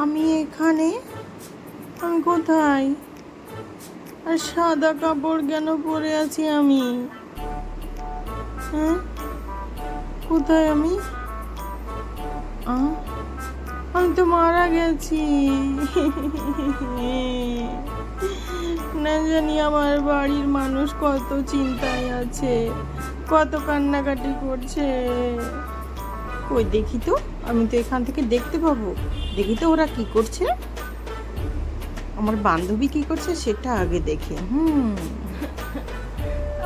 আমি এখানে কোথায়? আর সাদা কাপড় কেন পরে আছি আমি? হ্যাঁ? কোথায় আমি? আমি তো মারা গেছি। না জানি আমার বাড়ির মানুষ কত চিন্তায় আছে, কত কান্নাকাটি করছে। কই, দেখি তো। আমি তো এখান থেকে দেখতে পাবো। দেখি তো ওরা কি করছে। আমার বান্ধবী কি করছে সেটা আগে দেখে। হুম।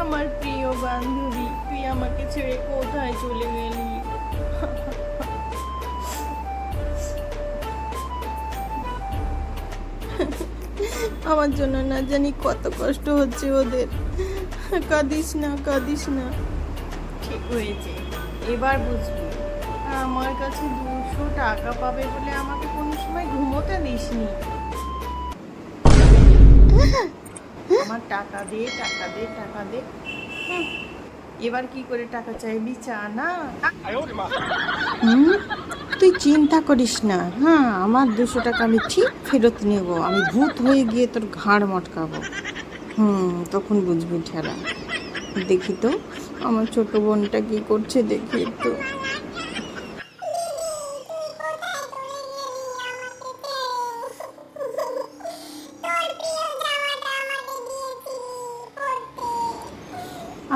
আমার প্রিয় বান্ধবী, তুই আমাকে ছেড়ে কোথায় চলে গেলি? আমার জন্য না জানি কত কষ্ট হচ্ছে ওদের। কাঁদিস না কাঁদিস না। ঠিক হয়েছে। এবার বুঝবি। আমার কাছে দুশো টাকা পাবে বলে আমাকে কোনো সময় ঘুমোতে দিসনি। আমার টাকা দে টাকা দে টাকা দে। এবার কি করে টাকা চাইবি চা না তুই চিন্তা করিস না। হ্যাঁ আমার দুশো টাকা আমি ঠিক ফেরত নেব। আমি ভূত হয়ে গিয়ে তোর ঘাড় মটকাবো। হুম, তখন বুঝবি ঠেলা। দেখি তো, আমার ছোট বোনটা কি করছে দেখি একটু।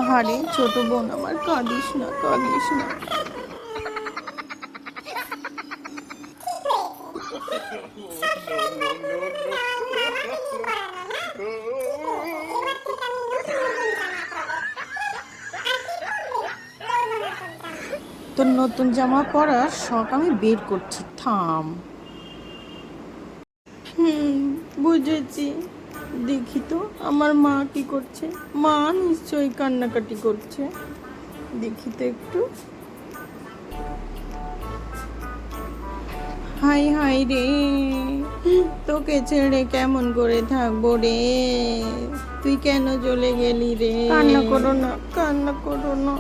আহারে, ছোট বোন আমার, কাঁদিস না কাঁদিস না। তোর নতুন জামা পরার শখ আমি বের করছি, থাম। হুম, বুঝেছি। দেখি তো আমার মা কি করছে? মা নিশ্চয়ই কান্নাকাটি করছে। দেখি তো একটু। হাই হাই রে তোকে ছেড়ে কেমন করে থাকব রে? তুই কেন চলে গেলি রে? কান্না করো না। কান্না করো না।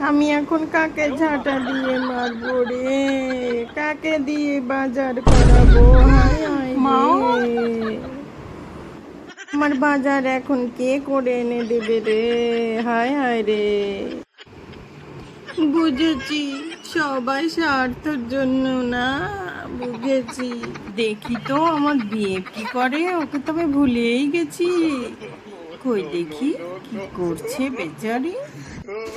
আমি এখন কাকে ঝাঁটা দিয়ে মারবো রে? কাকে দিয়ে বাজার করাবো? হাই হাই রে। আমার বাজার এখন কে করে এনে দেবে রে? হায় হায় রে। বুঝেছি, সবাই স্বার্থের জন্য না, বুঝেছি। দেখি তো আমার বিয়ে কি করে, ওকে তো আমি ভুলেই গেছি। কই দেখি, কি করছে বেচারি?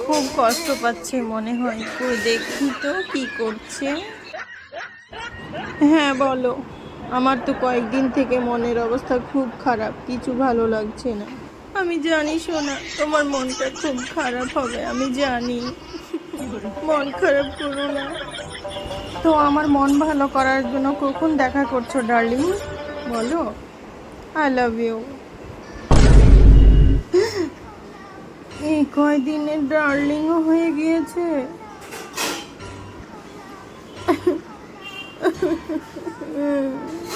খুব কষ্ট পাচ্ছে মনে হয়। কই দেখি তো কি করছে। হ্যাঁ বলো। আমার তো কয়েকদিন থেকে মনের অবস্থা খুব খারাপ, কিছু ভালো লাগছে না। আমি জানি শোনা তোমার মনটা খুব খারাপ হবে, আমি জানি। মন খারাপ করো না। তো আমার মন ভালো করার জন্য কখন দেখা করছ, ডার্লিং? বলো। আই লাভ ইউ এই কয়দিনে ডার্লিংও হয়ে গিয়েছে? mm.